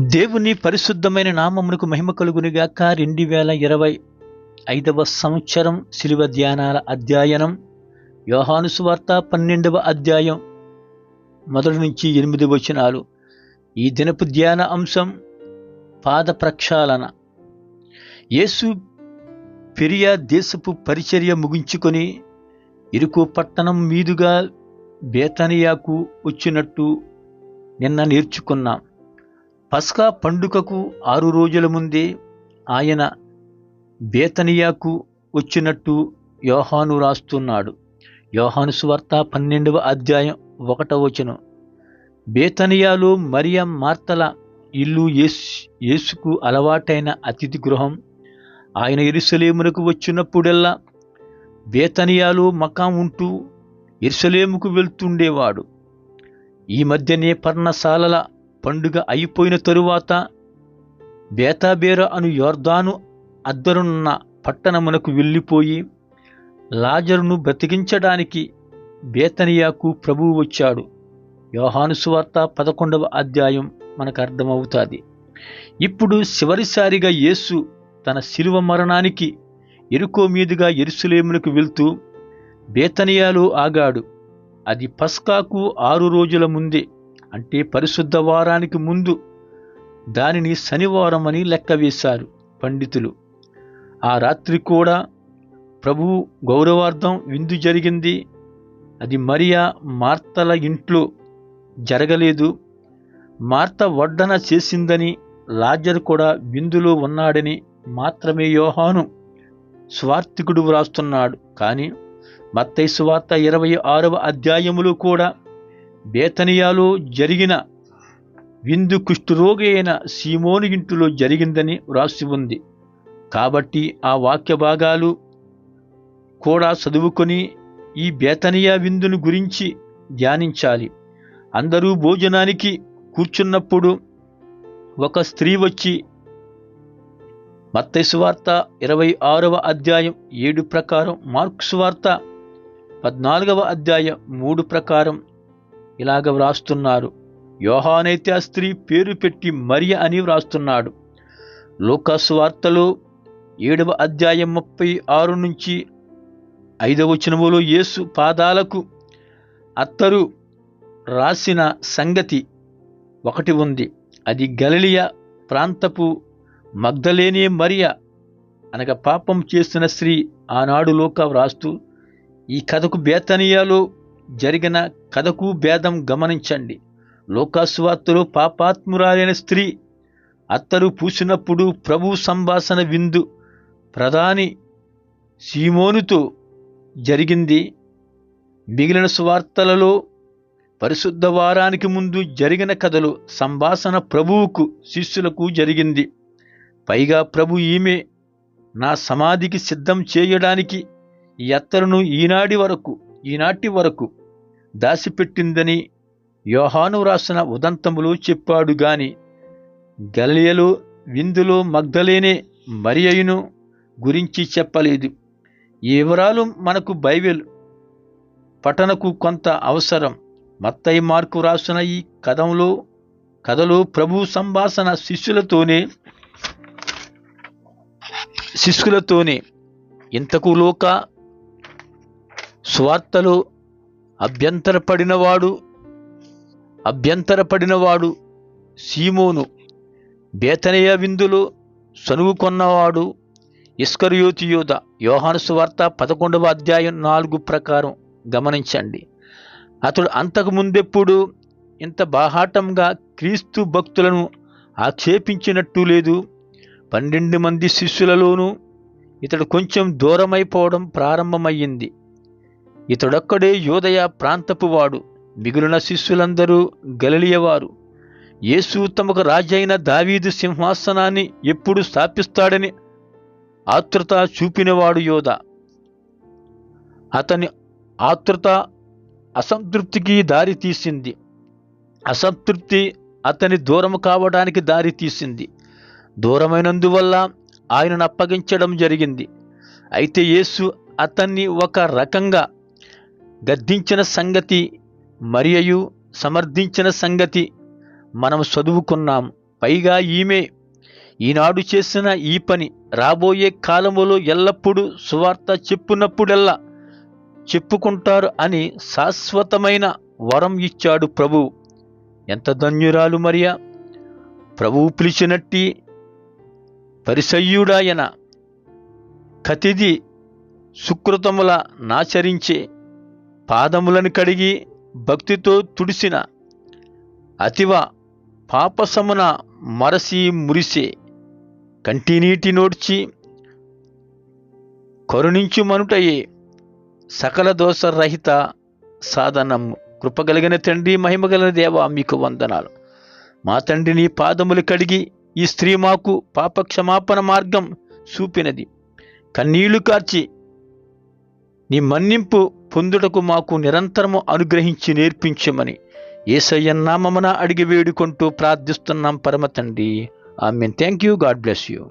దేవుని పరిశుద్ధమైన నామమునకు మహిమ కలుగునిగాక. రెండు వేల ఇరవై ఐదవ సంవత్సరం శిలువ ధ్యానాల అధ్యయనం. యోహానుసువార్త పన్నెండవ అధ్యాయం మొదటి నుంచి ఎనిమిది వచనాలు. ఈ దినపు ధ్యాన అంశం పాద ప్రక్షాళన. యేసు పెరియా దేశపు పరిచర్య ముగించుకొని ఇరుకు పట్టణం మీదుగా బేతనియాకు వచ్చినట్టు నిన్న నేర్చుకున్నాం. పస్కా పండుగకు ఆరు రోజుల ముందే ఆయన బేతనియాకు వచ్చినట్టు యోహాను రాస్తున్నాడు. యోహాను సువార్త పన్నెండవ అధ్యాయం ఒకటవ వచనం. బేతనియాలో మరియం మార్తల ఇల్లు యేసు యేసుకు అలవాటైన అతిథి గృహం. ఆయన ఎరుసలేమునకు వచ్చినప్పుడల్లా బేతనియాలో మకాం ఉంటూ ఎరుసలేముకు వెళ్తుండేవాడు. ఈ మధ్యనే పర్ణశాలల పండుగ అయిపోయిన తరువాత బేతాబేర అను యోర్దాను అద్దరున్న పట్టణమునకు వెళ్ళిపోయి లాజరును బ్రతికించడానికి బేతనియాకు ప్రభువు వచ్చాడు. యోహానుసువార్త పదకొండవ అధ్యాయం మనకు అర్థమవుతుంది. ఇప్పుడు చివరిసారిగా యేసు తన శిలువ మరణానికి ఎరుకో మీదుగా ఎరుసలేమునకు వెళ్తూ బేతనియాలో ఆగాడు. అది పస్కాకు ఆరు రోజుల ముందే అంటే పరిశుద్ధ వారానికి ముందు దానిని శనివారం అని లెక్క వేశారు పండితులు. ఆ రాత్రి కూడా ప్రభు గౌరవార్థం విందు జరిగింది. అది మరియా మార్తల ఇంట్లో జరగలేదు. మార్త వడ్డన చేసిందని లాజర్ కూడా విందులో ఉన్నాడని మాత్రమే యోహాను స్వార్థికుడు వ్రాస్తున్నాడు. కానీ మత్తైసు వార్త ఇరవై ఆరవ అధ్యాయములో కూడా బేతనియాలో జరిగిన విందు కుష్ఠరోగి అయిన సీమోని ఇంటిలో జరిగిందని వ్రాసి ఉంది. కాబట్టి ఆ వాక్య భాగాలు కూడా చదువుకొని ఈ బేతనియా విందును గురించి ధ్యానించాలి. అందరూ భోజనానికి కూర్చున్నప్పుడు ఒక స్త్రీ వచ్చి మత్తైసువార్త ఇరవై ఆరవ అధ్యాయం ఏడు ప్రకారం మార్క్స్ వార్త పద్నాలుగవ అధ్యాయం మూడు ప్రకారం ఇలాగ వ్రాస్తున్నారు. యోహానైతే ఆ స్త్రీ పేరు పెట్టి మరియ అని వ్రాస్తున్నాడు. లోకాసు వార్తలు ఏడవ అధ్యాయం ముప్పై ఆరు నుంచి ఐదవ వచనములో యేసు పాదాలకు అత్తరు రాసిన సంగతి ఒకటి ఉంది. అది గలిలియ ప్రాంతపు మగ్ధలేనే మరియ అనగా పాపం చేస్తున్న స్త్రీ ఆనాడు లోక వ్రాస్తూ ఈ కథకు బేతనియాలో జరిగిన కథకు భేదం గమనించండి. లోకాసువార్తలో పాపాత్మురాలైన స్త్రీ అత్తరు పూసినప్పుడు ప్రభు సంభాషణ విందు ప్రధాని సీమోనుతో జరిగింది. మిగిలిన సువార్తలలో పరిశుద్ధ వారానికి ముందు జరిగిన కథలు సంభాషణ ప్రభువుకు శిష్యులకు జరిగింది. పైగా ప్రభు ఈమె నా సమాధికి సిద్ధం చేయడానికి ఈ అత్తరును ఈనాటి వరకు ఈనాటి వరకు దాసిపెట్టిందని యోహాను రాసిన ఉదంతములు చెప్పాడు గాని గల్లియలు విందులో మగ్ధలేనే మరియయును గురించి చెప్పలేదు. ఈ వివరాలు మనకు బైబిల్ పఠనకు కొంత అవసరం. మత్తయి మార్కు రాసిన ఈ కథంలో కథలో ప్రభు సంభాషణ శిష్యులతోనే శిష్యులతోనే. ఇంతకు లోక స్వార్థలు అభ్యంతరపడినవాడు అభ్యంతరపడినవాడు సీమోను బేతనయ విందులో సనుగు కొన్నవాడు ఇస్కరియోతి యోధ యోహాను సువార్త పదకొండవ అధ్యాయం నాలుగు ప్రకారం గమనించండి. అతడు అంతకు ముందెప్పుడు ఇంత బాహాటంగా క్రీస్తు భక్తులను ఆక్షేపించినట్టు లేదు. పన్నెండు మంది శిష్యులలోనూ ఇతడు కొంచెం దూరమైపోవడం ప్రారంభమయ్యింది. ఇతడొక్కడే యోదయ ప్రాంతపు వాడు మిగిలిన శిష్యులందరూ గలలియవారు. యేసు తమకు రాజైన దావీదు సింహాసనాన్ని ఎప్పుడు స్థాపిస్తాడని ఆతృత చూపినవాడు యోధ అతని ఆతృత అసంతృప్తికి దారి తీసింది. అసంతృప్తి అతని దూరం కావడానికి దారి తీసింది. దూరమైనందువల్ల ఆయనను అప్పగించడం జరిగింది. అయితే యేసు అతన్ని ఒక రకంగా గద్దించిన సంగతి మరియు సమర్థించిన సంగతి మనం చదువుకున్నాం. పైగా ఈమె ఈనాడు చేసిన ఈ పని రాబోయే కాలములో ఎల్లప్పుడూ సువార్త చెప్పునప్పుడెల్లా చెప్పుకుంటారు అని శాశ్వతమైన వరం ఇచ్చాడు ప్రభు. ఎంత ధన్యురాలు మరియా! ప్రభువు పిలిచినట్టి పరిసయ్యుడాయన కతిది సుకృతముల నాచరించే పాదములను కడిగి భక్తితో తుడిసిన అతివ పాపసమున మరసి మురిసే కంటినీటి నోడ్చి కరుణించుమనుటయే సకల దోష రహిత సాధనము కృపగలిగిన తండ్రి మహిమగలిగిన దేవ మీకు వందనాలు. మా తండ్రిని పాదములు కడిగి ఈ స్త్రీ మాకు పాపక్షమాపణ మార్గం చూపినది. కన్నీళ్ళు కార్చి నీ మన్నింపు పొందుటకు మాకు నిరంతరము అనుగ్రహించి నేర్పించమని ఏసయ్యన్నామమున అడిగి వేడుకుంటూ ప్రార్థిస్తున్నాం పరమ తండ్రి. I mean thank you God bless you